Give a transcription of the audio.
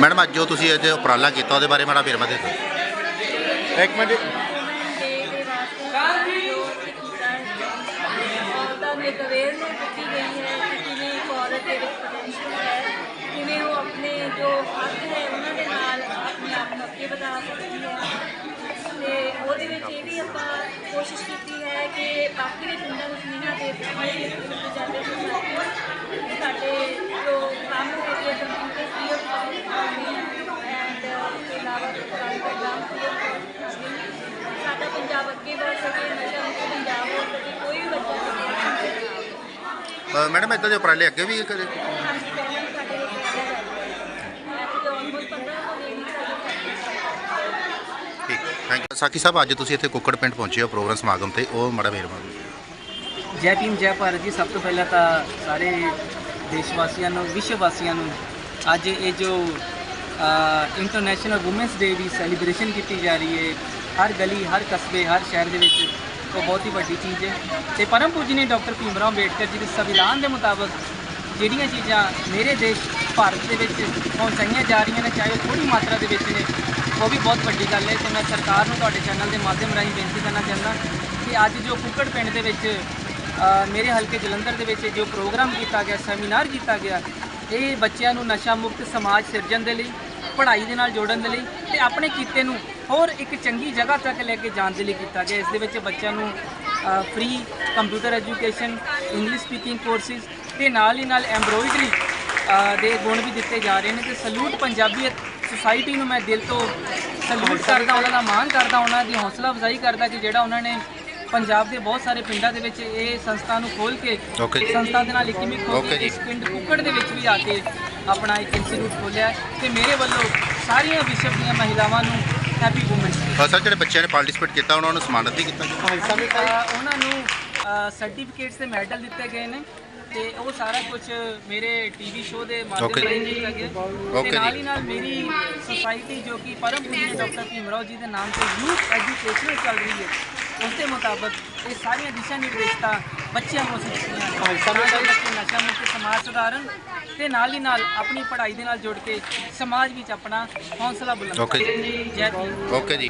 Madam ਅੱਜ ਜੋ ਤੁਸੀਂ ਅੱਜ ਉਪਰਾਲਾ ਕੀਤਾ ਉਹਦੇ ਬਾਰੇ ਮਾੜਾ ਵੇਰਵਾ ਦੇ ਦਿਓ ਇੱਕ ਮਿੰਟ। ਔਰਤਾਂ ਨੂੰ ਇੱਕ ਅਵੇਅਰਨੈਸ ਦਿੱਤੀ ਗਈ ਹੈ ਕਿ ਕਿਵੇਂ ਇੱਕ ਔਰਤ ਦੇ ਵਿੱਚ ਪੋਟੈਂਸ਼ੀਅਲ ਹੈ ਕਿਵੇਂ ਉਹ ਆਪਣੇ ਜੋ ਹੱਕ ਹੈ ਉਹਨਾਂ ਦੇ ਨਾਲ ਆਪਣੇ ਆਪ ਨੂੰ ਅੱਗੇ ਵਧਾ ਸਕਦੀ ਹੈ ਤੇ ਉਹਦੇ ਵਿੱਚ ਇਹ ਵੀ ਆਪਾਂ ਕੋਸ਼ਿਸ਼ ਕੀਤੀ ਹੈ ਕਿ ਬਾਕੀ ਦੇ ਪਿੰਡਾਂ ਨੂੰ ਸੁਨੇਹਾ ਦੇ ਜਾਂਦੇ ਸਾਡੇ ਜੋ ਕੰਮ ਹੈਗੇ ਕੰਪਿਊਟਰ ਸਾਡਾ ਪੰਜਾਬ ਅੱਗੇ ਵਧ ਸਕੇ ਨਸ਼ਾ ਮੁਕਤ ਪੰਜਾਬ ਹੋ ਸਕੇ ਕੋਈ ਵੀ ਬੱਚਾ ਕਿਸੇ ਮੈਡਮ ਇਦਾਂ ਦੇ ਉਪਰਾਲੇ ਅੱਗੇ ਵੀ ਕਦੇ? ਠੀਕ ਥੈਂਕ ਯੂ ਸਾਕੀ ਸਾਹਿਬ, ਅੱਜ ਤੁਸੀਂ ਇੱਥੇ ਕੁੱਕੜ ਪਿੰਡ ਪਹੁੰਚੇ ਹੋ ਪ੍ਰੋਗਰਾਮ ਸਮਾਗਮ ਤੇ, ਉਹ ਮਾੜਾ ਵੇਰਵਾ ਜੈ ਭੀਮ, ਜੈ ਭਾਰਤ ਜੀ। ਸਭ ਤੋਂ ਪਹਿਲਾਂ ਤਾਂ ਸਾਰੇ ਦੇਸ਼ ਵਾਸੀਆਂ ਨੂੰ ਵਿਸ਼ਵ ਵਾਸੀਆਂ ਨੂੰ ਅੱਜ ਇਹ ਜੋ ਇੰਟਰਨੈਸ਼ਨਲ ਔਮਨਸ ਡੇ ਦੀ ਸੈਲੀਬ੍ਰੇਸ਼ਨ ਕੀਤੀ ਜਾ ਰਹੀ ਹੈ, ਹਰ ਗਲੀ, ਹਰ ਕਸਬੇ, ਹਰ ਸ਼ਹਿਰ ਦੇ ਵਿੱਚ, ਉਹ ਬਹੁਤ ਹੀ ਵੱਡੀ ਚੀਜ਼ ਹੈ। ਤੇ ਪਰਮ ਪੂਜਨੀ ਡਾਕਟਰ ਭੀਮ ਰਾਓ ਅੰਬੇਡਕਰ ਜੀ ਦੇ ਸੰਵਿਧਾਨ ਦੇ ਮੁਤਾਬਕ ਜਿਹੜੀਆਂ ਚੀਜ਼ਾਂ ਮੇਰੇ ਦੇਸ਼, ਭਾਰਤ ਦੇ ਵਿੱਚ ਪਹੁੰਚਾਈਆਂ ਜਾ ਰਹੀਆਂ ਨੇ, ਚਾਹੇ ਉਹ ਥੋੜੀ ਮਾਤਰਾ ਦੇ ਵਿੱਚ ਨੇ, ਉਹ ਵੀ ਬਹੁਤ ਵੱਡੀ ਗੱਲ ਹੈ। ਤੇ ਮੈਂ ਸਰਕਾਰ ਨੂੰ ਤੁਹਾਡੇ ਚੈਨਲ ਦੇ ਮਾਧਿਅਮ ਰਾਹੀਂ ਬੇਨਤੀ ਕਰਨਾ ਚਾਹੁੰਦਾ ਕਿ ਅੱਜ ਜੋ ਕੁੱਕੜ ਪਿੰਡ ਦੇ ਵਿੱਚ ਮੇਰੇ ਹਲਕੇ ਜਲੰਧਰ ਦੇ ਵਿੱਚ ਜੋ ਪ੍ਰੋਗਰਾਮ ਕੀਤਾ ਗਿਆ, ਸੈਮੀਨਾਰ ਕੀਤਾ ਗਿਆ ਇਹ ਬੱਚਿਆਂ ਨੂੰ ਨਸ਼ਾ ਮੁਕਤ ਸਮਾਜ ਸਿਰਜਣ ਦੇ ਲਈ, ਪੜ੍ਹਾਈ ਦੇ ਨਾਲ ਜੋੜਨ ਦੇ ਲਈ ਤੇ ਆਪਣੇ ਕਿੱਤੇ ਨੂੰ ਹੋਰ ਇੱਕ ਚੰਗੀ ਜਗ੍ਹਾ ਤੱਕ ਲੈ ਕੇ ਜਾਣ ਦੇ ਲਈ ਕੀਤਾ ਗਿਆ। ਇਸ ਦੇ ਵਿੱਚ ਬੱਚਿਆਂ ਨੂੰ free computer education English speaking courses ਤੇ ਨਾਲ ਹੀ ਨਾਲ ਐਮਬਰੋਇਡਰੀ ਦੇ ਗੁਣ ਵੀ ਦਿੱਤੇ ਜਾ ਰਹੇ ਨੇ ਤੇ ਸਲੂਟ ਪੰਜਾਬੀਅਤ ਸੁਸਾਇਟੀ ਨੂੰ ਮੈਂ ਦਿਲ ਤੋਂ ਸਲੂਟ ਕਰਦਾ, ਉਹਨਾਂ ਦਾ ਮਾਣ ਕਰਦਾ, ਉਹਨਾਂ ਦੀ ਹੌਸਲਾ ਅਫਜ਼ਾਈ ਕਰਦਾ ਕਿ ਜਿਹੜਾ ਉਹਨਾਂ ਨੇ ਪੰਜਾਬ ਦੇ ਬਹੁਤ ਸਾਰੇ ਪਿੰਡਾਂ ਦੇ ਵਿੱਚ ਇਹ ਸੰਸਥਾ ਨੂੰ ਖੋਲ ਕੇ Okay ਜੀ। ਸੰਸਥਾ ਦੇ ਨਾਲ ਇਕਮੀ ਖੋਲ Okay ਕੇ ਜੀ। ਇਸ ਪਿੰਡ ਕੁੱਕੜ ਦੇ ਵਿੱਚ ਵੀ ਆ ਕੇ ਆਪਣਾ ਇੱਕ ਇੰਸਟੀਚਿਊਟ ਖੋਲਿਆ ਤੇ ਮੇਰੇ ਵੱਲੋਂ ਸਾਰੀਆਂ ਵਿਸ਼ਵ ਦੀਆਂ ਮਹਿਲਾਵਾਂ ਨੂੰ ਹੈਪੀ ਅ, ਸਰ ਜਿਹੜੇ ਬੱਚਿਆਂ ਨੇ ਪਾਰਟਿਸਿਪੇਟ ਕੀਤਾ ਉਹਨਾਂ ਨੂੰ ਸਨਮਾਨਿਤ ਵੀ ਕੀਤਾ ਗਿਆ ਉਹਨਾਂ ਨੂੰ ਸਰਟੀਫਿਕੇਟਸ ਤੇ ਮੈਡਲ ਦਿੱਤੇ ਗਏ ਨੇ ਤੇ ਉਹ ਸਾਰਾ ਕੁਝ ਮੇਰੇ ਟੀਵੀ ਸ਼ੋਅ ਦੇ ਮਾਧਿਅਮ Okay। ਰਾਹੀਂ ਕੀਤਾ ਗਿਆ Okay ਤੇ ਨਾਲ। ਹੀ ਨਾਲ ਮੇਰੀ ਸੁਸਾਇਟੀ ਜੋ ਕਿ ਪਰਮ ਪੂਜਨੀ ਡਾਕਟਰ ਭੀਮਰਾਓ ਜੀ ਦੇ ਨਾਮ ਤੇ ਯੂਥ ਐਜੂਕੇਸ਼ਨਲ ਚੱਲ ਰਹੀ ਹੈ ਉਸ ਦੇ ਮੁਤਾਬਕ ਇਹ ਸਾਰੀਆਂ ਦਿਸ਼ਾ ਨਿਰਦੇਸ਼ਤਾ ਬੱਚਿਆਂ ਨੂੰ ਦਿੱਤੀਆਂ ਨੇ ਤਾਂ ਜੋ ਬੱਚੇ ਨਸ਼ਾ ਮੁਕਤ ਸਮਾਜ ਸੁਧਾਰਨ ਤੇ ਨਾਲ ਹੀ ਨਾਲ ਆਪਣੀ ਪੜ੍ਹਾਈ ਦੇ ਨਾਲ ਜੁੜ ਕੇ ਸਮਾਜ ਵਿੱਚ ਆਪਣਾ ਹੌਸਲਾ ਬੁਲੰਦ Okay ਜੀ। ਕਰਨ। ਜੈ ਭੀਮ ਓਕੇ ਜੀ।